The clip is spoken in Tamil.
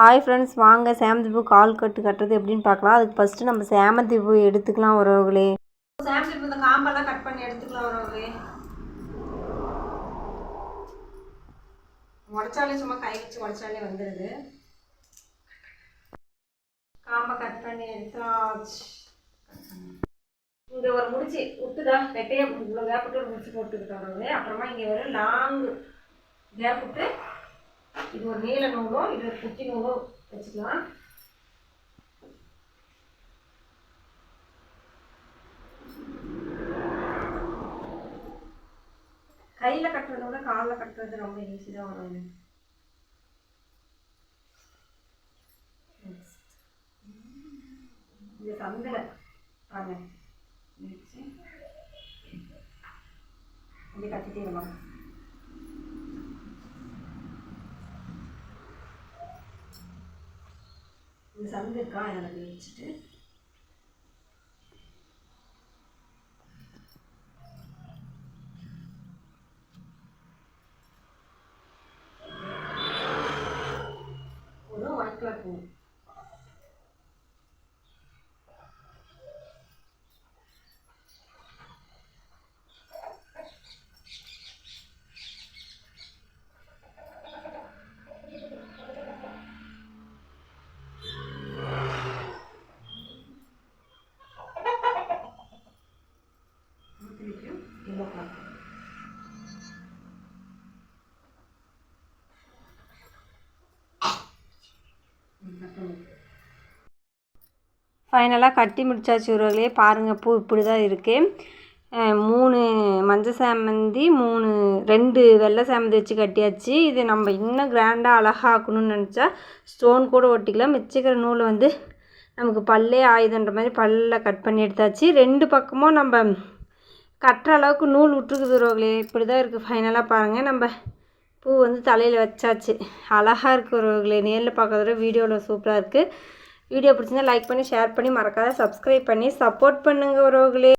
ஹாய் ஃப்ரெண்ட்ஸ் வாங்க சேமந்தி பூ கால் கட்டு கட்டுறது எப்படின்னு பார்க்கலாம். அதுக்கு ஃபஸ்ட்டு நம்ம சேமந்தி பூ எடுத்துக்கலாம் உறவுகளே. சேமந்தி பூ இந்த காம்பெல்லாம் கட் பண்ணி எடுத்துக்கலாம் உறவுகளே. உடச்சாலே சும்மா கை வச்சு உடச்சாலே வந்துடுது காம்பை கட் பண்ணி எடுத்தாச்சு. இங்கே ஒரு முடிச்சு விட்டுதா வெட்டையை இவ்வளோ கேப் விட்டு ஒரு முடிச்சு போட்டுக்கிட்டோம் அப்புறமா இங்கே ஒரு லாங் கேப் விட்டு இது ஒரு நீல நூலோ இது ஒரு குட்டி நூலோ வச்சுக்கலாம். கையில் கட்டுறத விட காலில் கட்டுறது ரொம்ப ஈஸி தான் வரும். இது சந்தில் பாருங்க. இது கட்டிட்டே இருக்கலாம். இந்த சந்து எனக்கு வச்சுட்டு. ஒரு ஒயிட் கலர் பூ. எல்லோ கலர் ஃபைனலாக கட்டி முடிச்சாச்சு உறவுகளே. பாருங்கள் பூ இப்படி தான் இருக்குது மூணு மஞ்சள் சாமந்தி மூணு ரெண்டு வெள்ளை சாமந்தி வச்சு கட்டியாச்சு. இது நம்ம இன்னும் கிராண்டாக அழகாக்கணும்னு நினச்சா ஸ்டோன் கூட ஒட்டிக்கலாம். மிச்சிக்கிற நூலை வந்து நமக்கு பல்லே ஆயுதன்ற மாதிரி பல்லில் கட் பண்ணி எடுத்தாச்சு. ரெண்டு பக்கமும் நம்ம கட்டுற அளவுக்கு நூல் விட்டுருக்குது ரோகலே. இப்படி தான் இருக்குது ஃபைனலாக பாருங்கள் நம்ம பூ வந்து தலையில் வச்சாச்சு. அழகாக இருக்குது ரோகலே. நேரில் பார்க்கறத வீடியோவில் சூப்பராக இருக்குது வீடியோ பிடிச்சிருந்தா லைக் பண்ணி ஷேர் பண்ணி மறக்காத சப்ஸ்கிரைப் பண்ணி சப்போர்ட் பண்ணுங்கள் ரோகலே.